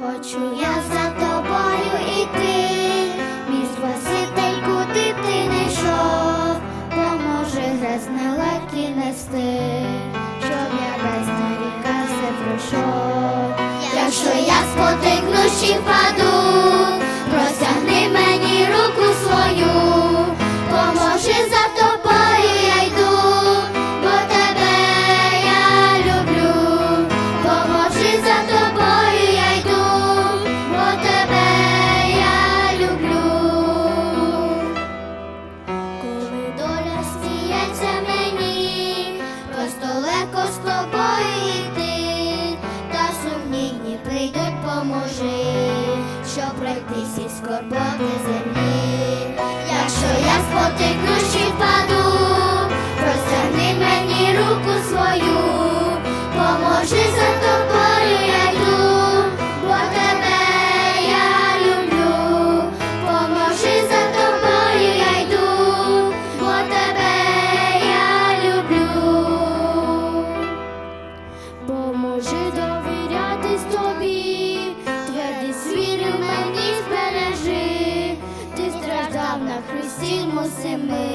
Хочу я за тобою іти, мій Спаситель, куди ти не йшов, поможе грець нелегкі нести, щоб я без наріка все пройшов. Якщо я спотикнусь чи впаду, поможи, щоб пройти всі скорботи землі. Якщо я спотикнусь чи впаду, простягни мені руку свою, поможи за тобою я йду, бо тебе я люблю, поможи за тобою я йду, бо тебе я люблю. Поможи Зіму зими,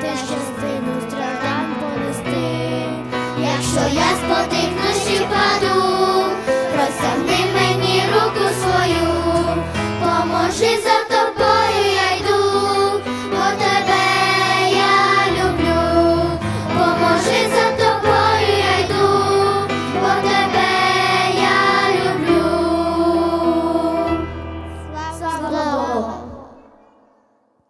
те, що